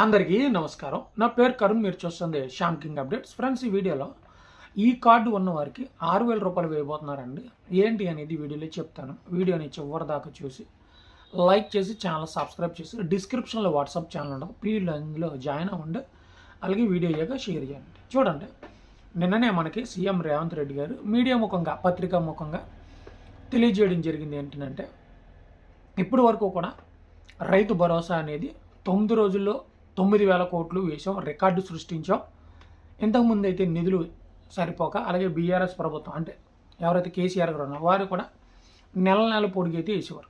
అందరికీ నమస్కారం. నా పేరు కరుణ్ మీరు చూస్తుంది శ్యామ్ కింగ్ అప్డేట్స్. ఫ్రెండ్స్ ఈ వీడియోలో ఈ కార్డు ఉన్న వారికి ఆరు వేల రూపాయలు వేయబోతున్నారండి. ఏంటి అనేది వీడియోలో చెప్తాను. వీడియోని చివరి దాకా చూసి లైక్ చేసి ఛానల్ సబ్స్క్రైబ్ చేసి డిస్క్రిప్షన్లో వాట్సాప్ ఛానల్ ఉండదు ప్లీజ్ జాయిన్ అవ్వండి అలాగే వీడియో అయ్యాక షేర్ చేయండి. చూడండి. నిన్ననే మనకి సీఎం రేవంత్ రెడ్డి గారు మీడియా ముఖంగా పత్రికా ముఖంగా తెలియజేయడం జరిగింది ఏంటంటే ఇప్పటి వరకు కూడా రైతు భరోసా అనేది తొమ్మిది రోజుల్లో తొమ్మిది వేల కోట్లు వేసాం రికార్డు సృష్టించాం. ఇంతకుముందు అయితే నిధులు సరిపోక అలాగే బీఆర్ఎస్ ప్రభుత్వం అంటే ఎవరైతే కేసీఆర్ గారు ఉన్నారో వారు కూడా నెల నెల పొడిగి అయితే వేసేవారు.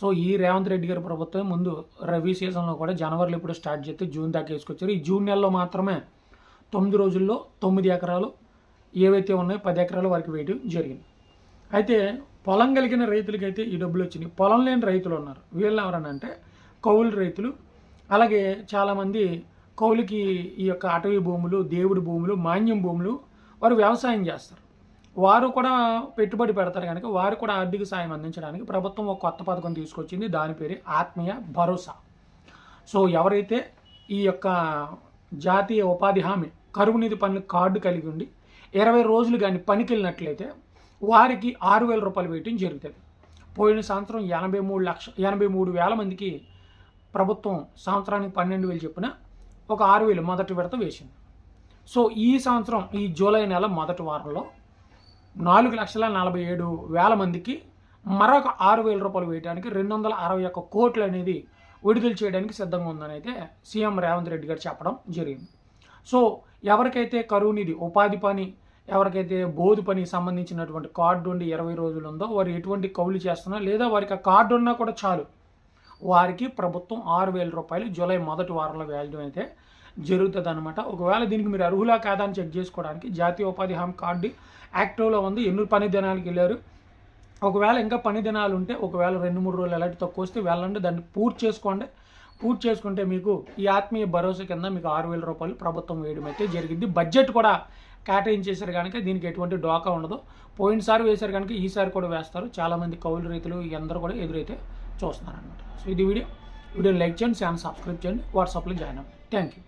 సో ఈ రేవంత్ రెడ్డి గారి ప్రభుత్వం ముందు రవి సీజన్లో కూడా జనవరిలో ఇప్పుడు స్టార్ట్ చేస్తే జూన్ దాకా వేసుకొచ్చారు. ఈ జూన్ నెలలో మాత్రమే తొమ్మిది రోజుల్లో తొమ్మిది ఎకరాలు ఏవైతే ఉన్నాయో పది ఎకరాలు వరకు వేయడం జరిగింది. అయితే పొలం కలిగిన రైతులకైతే ఈ డబ్బులు వచ్చినాయి. పొలం లేని రైతులు ఉన్నారు. వీళ్ళు ఎవరనంటే కౌలు రైతులు అలాగే చాలామంది కౌలుకి ఈ యొక్క అటవీ భూములు దేవుడి భూములు మాన్యం భూములు వారు వ్యవసాయం చేస్తారు. వారు కూడా పెట్టుబడి పెడతారు కనుక వారు కూడా ఆర్థిక సాయం అందించడానికి ప్రభుత్వం ఒక కొత్త పథకం తీసుకొచ్చింది. దాని పేరు ఆత్మీయ భరోసా. సో ఎవరైతే ఈ యొక్క జాతీయ ఉపాధి హామీ కరువు నిధి పనులు కార్డు కలిగి ఉండి ఇరవై రోజులు కానీ పనికి వెళ్ళినట్లయితే వారికి ఆరు వేల రూపాయలు వేయటం జరుగుతుంది. పోయిన సంవత్సరం ఎనభై మూడు లక్ష ఎనభై మూడు వేల మందికి ప్రభుత్వం సంవత్సరానికి పన్నెండు వేలు చొప్పున ఒక ఆరు వేలు మొదటి విడత వేసింది. సో ఈ సంవత్సరం ఈ జూలై నెల మొదటి వారంలో నాలుగు లక్షల నలభై ఏడు వేల మందికి మరొక ఆరు వేల రూపాయలు వేయడానికి రెండు వందల అరవై ఒక్క కోట్లు అనేది విడుదల చేయడానికి సిద్ధంగా ఉందని అయితే సీఎం రేవంత్ రెడ్డి గారు చెప్పడం జరిగింది. సో ఎవరికైతే కరువు నిధి ఉపాధి పని ఎవరికైతే బోధు పని సంబంధించినటువంటి కార్డు ఉండి ఇరవై రోజులు ఉందో వారు ఎటువంటి కౌలు చేస్తున్నా లేదా వారికి ఆ కార్డు ఉన్నా కూడా చాలు. వారికి ప్రభుత్వం ఆరు వేల రూపాయలు జూలై మొదటి వారంలో వేయడం అయితే జరుగుతుంది అనమాట ఒకవేళ దీనికి మీరు అర్హులా కాదా అని చెక్ చేసుకోవడానికి జాతీయ ఉపాధి హామీ కార్డు యాక్టివ్లో ఉంది. ఎన్ని పని దినాలకు వెళ్ళారు? ఒకవేళ ఇంకా పని దినాలు ఉంటే ఒకవేళ రెండు మూడు రోజులు ఎలాంటి తక్కువ వస్తే వెళ్ళండి. దాన్ని పూర్తి చేసుకోండి. పూర్తి చేసుకుంటే మీకు ఈ ఆత్మీయ భరోసా కింద మీకు ఆరు వేల రూపాయలు ప్రభుత్వం వేయడం అయితే జరిగింది. బడ్జెట్ కూడా కేటాయించేశారు కనుక దీనికి ఎటువంటి డోకా ఉండదు. పోయినసారి వేశారు కనుక ఈసారి కూడా వేస్తారు. చాలామంది కౌలు రైతులు అందరూ కూడా ఎదురైతే చూస్తున్నారు అనమాట సో ఇది వీడియో. వీడియో లైక్ చేయండి ఛానల్ సబ్స్క్రైబ్ చేయండి. వాట్సాప్లో జాయిన్ అవ్వండి. Thank you